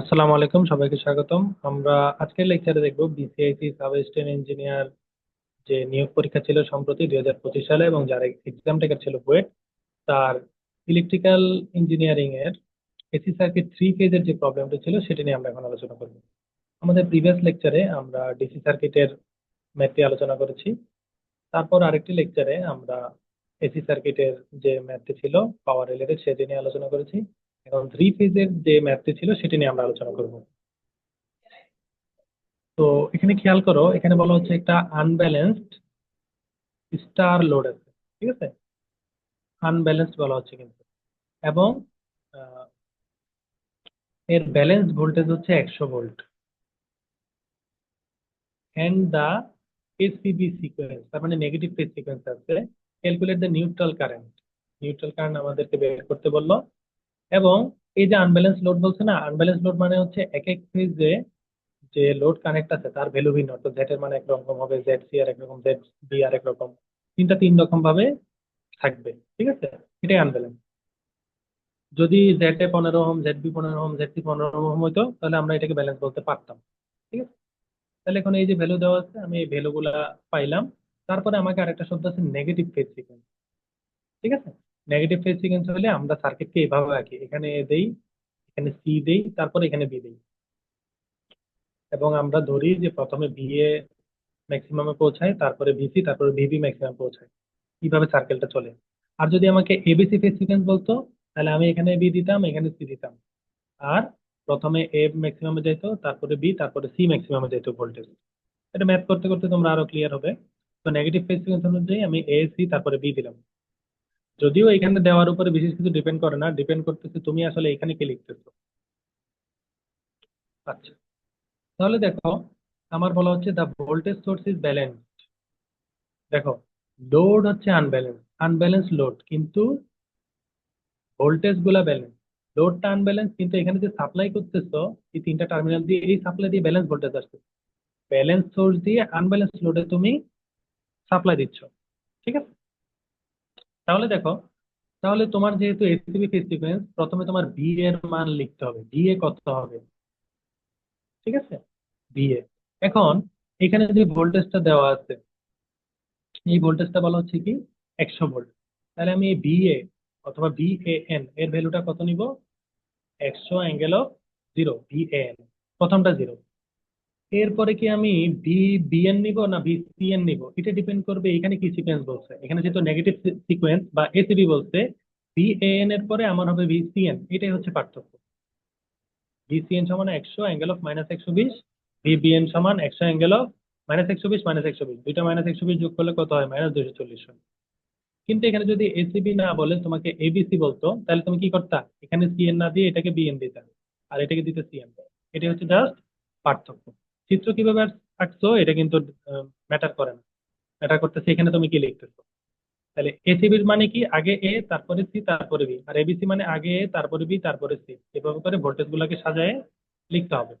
আসসালামু আলাইকুম, সবাইকে স্বাগতম। আমরা আজকের লেকচারে দেখব বিসিআইসি সাব ইঞ্জিনিয়ার যে নিয়োগ পরীক্ষা ছিল সম্প্রতি দুই হাজার পঁচিশ সালে এবং যার এক্সাম টেকার ছিল বুয়েট তার ইলেকট্রিক্যাল ইঞ্জিনিয়ারিং এর এসি সার্কিট থ্রি ফেজের যে প্রবলেমটা ছিল, সেটা নিয়ে আমরা এখন আলোচনা করব। আমাদের প্রিভিয়াস লেকচারে আমরা ডিসি সার্কিটের ম্যাথটি আলোচনা করেছি। তারপর আরেকটি লেকচারে আমরা এসি সার্কিটের যে ম্যাথটি ছিল পাওয়ার রিলেটেড সেটি নিয়ে আলোচনা করেছি। এখন থ্রি ফেজের যে ম্যাথটি ছিল, সেটি নিয়ে আমরা আলোচনা করব। তো এখানে খেয়াল করো, এখানে বলা হচ্ছে একটা আনব্যালেন্সড স্টার লোড আছে, ঠিক আছে? আনব্যালেন্সড বলা হচ্ছে কিন্তু। এবং এর ব্যালেন্স ভোল্টেজ হচ্ছে একশো volt and the SPB sequence, তার মানে নেগেটিভ ফেজ সিকোয়েন্স আছে। Calculate the neutral current neutral current আমাদেরকে বের করতে বলল। এবং এই যে আনব্যালেন্স লোড বলছে না আনব্যালেন্স লোড মানে হচ্ছে এক এক ফেজে যে লোড কানেক্ট আছে, তার ভ্যালু ভিন্ন। তো জেড এর মানে একরকম হবে জেড সি আর একরকম জেড বি আর একরকম। তিনটা তিন রকম ভাবে থাকবে, ঠিক আছে? এটাই আনব্যালেন্স যদি জেড এ পনেরো ওহম জেড বি পনেরো ওহম জেড সি পনেরো ওহম হইতো, তাহলে আমরা এটাকে ব্যালেন্স বলতে পারতাম, ঠিক আছে? তাহলে এখন এই যে ভ্যালু দেওয়া আছে, আমি এই ভ্যালু গুলা পাইলাম। তারপরে আমাকে আরেকটা শব্দ আছে নেগেটিভ ফেজ সিকোয়েন্স ঠিক আছে? নেগেটিভ ফেজ সিকোয়েন্স হলে আমরা সার্কিটকে এইভাবে আঁকি। এখানে এ দেই, এখানে সি দেই, তারপরে এখানে বি দেই। এবং আমরা ধরি যে প্রথমে বি এ ম্যাক্সিমামে পৌঁছায়, তারপরে ভিসি তারপরে ভিবি ম্যাক্সিমাম পৌঁছায়। কীভাবে সার্কেলটা চলে। আর যদি আমাকে এবিসি ফেজ সিকোয়েন্স বলতো, তাহলে আমি এখানে বি দিতাম, এখানে সি দিতাম। আর প্রথমে এ ম্যাক্সিমামে যেত তারপরে বি তারপরে সি ম্যাক্সিমামে যেত ভোল্টেজ এটা ম্যাথ করতে করতে তোমরা আরও ক্লিয়ার হবে। তো নেগেটিভ ফেজ সিকোয়েন্স অনুযায়ী আমি এ সি তারপরে বি দিলাম। যদিও এখানে দেওয়ার উপরে বিশেষ কিছু ডিপেন্ড করে না ডিপেন্ড করতেছে তুমি আসলে এখানে কি লিখতেছো। আচ্ছা তাহলে দেখো, আমার বলা হচ্ছে the voltage source is balanced দেখো লোড হচ্ছে আনব্যালেন্স আনব্যালেন্স লোড কিন্তু ভোল্টেজগুলা ব্যালেন্স লোডটা আনব্যালেন্স কিন্তু এখানে যে সাপ্লাই করতেছো, এই তিনটা টার্মিনাল দিয়ে, এই সাপ্লাই দিয়ে ব্যালেন্স ভোল্টেজ আসছে। ব্যালেন্স সোর্স দিয়ে আনব্যালেন্স লোডে তুমি সাপ্লাই দিচ্ছ, ঠিক আছে? তাহলে দেখো, তাহলে তোমার যেহেতু ফেজ সিকোয়েন্স প্রথমে তোমার বি এর মান লিখতে হবে। বি এ কত হবে? ঠিক আছে? V A. এখন, এখানে যে ভোল্টেজটা দেওয়া আছে, এই ভোল্টেজটা বলা হচ্ছে কি? একশো ভোল্ট তাহলে আমি এই বি এ অথবা বি এ এন এর ভ্যালুটা কত নিব? একশো angle of zero V A N প্রথমটা জিরো এরপরে কি আমি বি বিএন নিব না বি সিএন নিব? এটা ডিপেন্ড করবে এখানে কি সিকোয়েন্স বলছে। এখানে যেহেতু নেগেটিভ সিকোয়েন্স বা এসিবি বলছে বি এন এর পরে আমার হবে বি সিএন এটাই হচ্ছে পার্থক্য। বি সিএন সমান একশো অ্যাঙ্গেল অফ মাইনাস একশো বিশ। বি বিএন সমান একশো অ্যাঙ্গেল অফ মাইনাস একশো বিশ মাইনাস একশো বিশ। দুইটা মাইনাস একশো বিশ যোগ করলে কত হয়? মাইনাস দুশো চল্লিশ হয়। কিন্তু এখানে যদি এসিবি না বলে, তোমাকে এবিসি বলতো, তাহলে তুমি কি করতা? এখানে সিএন না দিয়ে এটাকে বিএন দিতা। আর এটাকে দিতে সিএন এটা হচ্ছে জাস্ট পার্থক্য। চিত্র কীভাবে আঁকছো, এটা কিন্তু ম্যাটার করে না। ম্যাটার করতেছে এখানে তুমি কি লিখতেছো? তাহলে এসিবির মানে কি? আগে এ তারপরে সি তারপরে বি আর এবিসি মানে আগে এ তারপরে বি তারপরে সি এভাবে করে ভোল্টেজ গুলাকে সাজায় লিখতে হবে।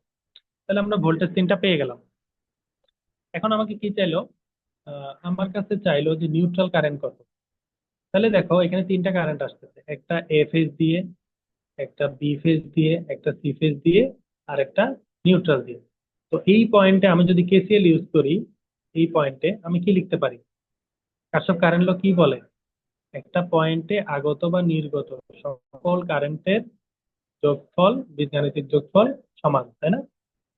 তাহলে আমরা ভোল্টেজ তিনটা পেয়ে গেলাম। এখন আমাকে কি চাইলো? আমার কাছে চাইলো যে নিউট্রাল কারেন্ট কত? তাহলে দেখো, এখানে তিনটা কারেন্ট আসতেছে। একটা এ ফেজ দিয়ে, একটা বি ফেজ দিয়ে, একটা সি ফেজ দিয়ে, আর একটা নিউট্রাল দিয়ে। তো এই পয়েন্টে আমি যদি কেসিএল ইউজ করি, এই পয়েন্টে আমি কি লিখতে পারি? কারশফ কারেন্ট ল কি বলে? একটা পয়েন্টে আগত বা নির্গত সকল কারেন্টের যোগফল, বীজগাণিতিক যোগফল সমান, তাই না?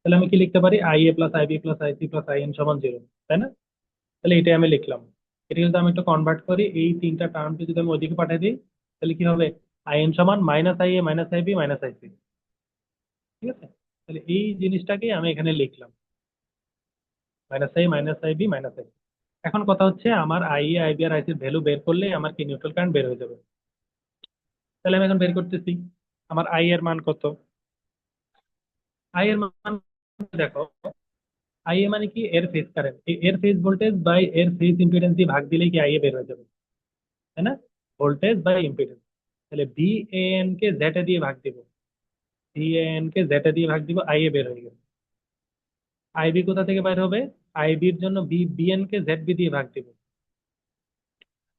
তাহলে আমি কি লিখতে পারি? I A plus IB plus IC plus I N সমান জিরো তাই না? তাহলে এটাই আমি লিখলাম। এটা যদি আমি একটু কনভার্ট করি। এই তিনটা টার্মকে যদি আমি ওইদিকে পাঠিয়ে দিই, তাহলে কি হবে? আই এন সমান minus I A minus IB minus IC ঠিক আছে? তাহলে এই জিনিসটাকেই আমি এখানে লিখলাম। Minus I minus IB minus I এখন কথা হচ্ছে আমার আই এ আইবি আর আইসির ভ্যালু বের করলে আমার কি নিউট্রাল কারেন্ট বের হয়ে যাবে। তাহলে আমি এখন বের করতেছি। আমার আই এর মান কত? আই এর মান দেখো। আই এ মানে কি? এর ফেজ কারেন্ট এর ফেজ ভোল্টেজ বাই এর ফেজ ইম্পিডেন্স দিয়ে ভাগ দিলেই কি আই এ বের হয়ে যাবে। তাই না? ভোল্টেজ বাই ইম্পিডেন্স তাহলে বি এ এন কে জেড এ দিয়ে ভাগ দিব। বি এ এন কে এ দিয়ে ভাগ দিব আই এ বের হয়ে গেল। আইবি কোথা থেকে বের হবে? আই আইবির জন্য বি বিএন কে জেড বি দিয়ে ভাগ দিব।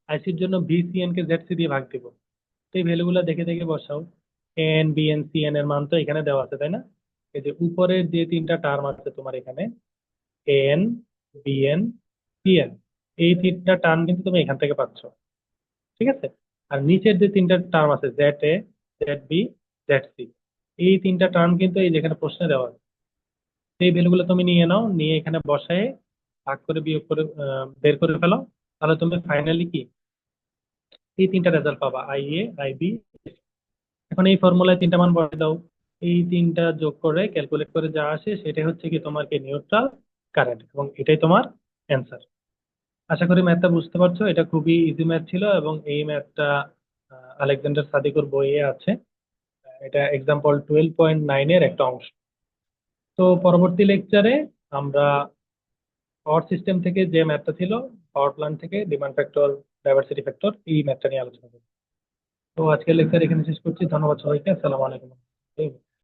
আইসির জন্য বি সিএন কে জেড সি দিয়ে ভাগ দিব। তো এই ভ্যালুগুলো দেখে দেখে বসাও। এন বিএন সিএন এর মান তো এখানে দেওয়া আছে, তাই না? এই যে উপরের যে তিনটা টার্ম আছে তোমার এখানে এন বিএন পিএন এই তিনটা টার্ম কিন্তু তুমি এখান থেকে পাচ্ছ। ঠিক আছে? আর নিচের যে তিনটা টার্ম আছে Z A Z B Z C এই তিনটা টার্ম কিন্তু এই যেখানে প্রশ্নে দেওয়া আছে। সেই ভ্যালুগুলো তুমি নিয়ে নাও, নিয়ে এখানে বসায় ভাগ করে বিয়োগ করে বের করে ফেলো। তাহলে তুমি ফাইনালি কি? এই তিনটা রেজাল্ট পাবা আই এ আই বি এখন এই ফর্মুলায় তিনটা মান বসে দাও। এই তিনটা যোগ করে ক্যালকুলেট করে যা আসে সেটাই হচ্ছে কি তোমার কি নিউট্রাল কারেন্ট এবং এটাই তোমার অ্যান্সার আশা করি ম্যাথটা বুঝতে পারছ, এটা খুবই ইজি ম্যাথ ছিল এবং এই ম্যাথটা আলেকজান্ডার সাদিকুর বইয়ে আছে। এটা এক্সাম্পল টুয়েলভ পয়েন্ট নাইনের একটা অংশ। তো পরবর্তী লেকচারে আমরা পাওয়ার সিস্টেম থেকে যে ম্যাথটা ছিল পাওয়ার প্ল্যান্ট থেকে ডিমান্ড ফ্যাক্টর ডাইভার্সিটি ফ্যাক্টর এই ম্যাথটা নিয়ে আলোচনা করব। তো আজকের লেকচার এখানে শেষ করছি। ধন্যবাদ সবাইকে। আসসালামু আলাইকুম।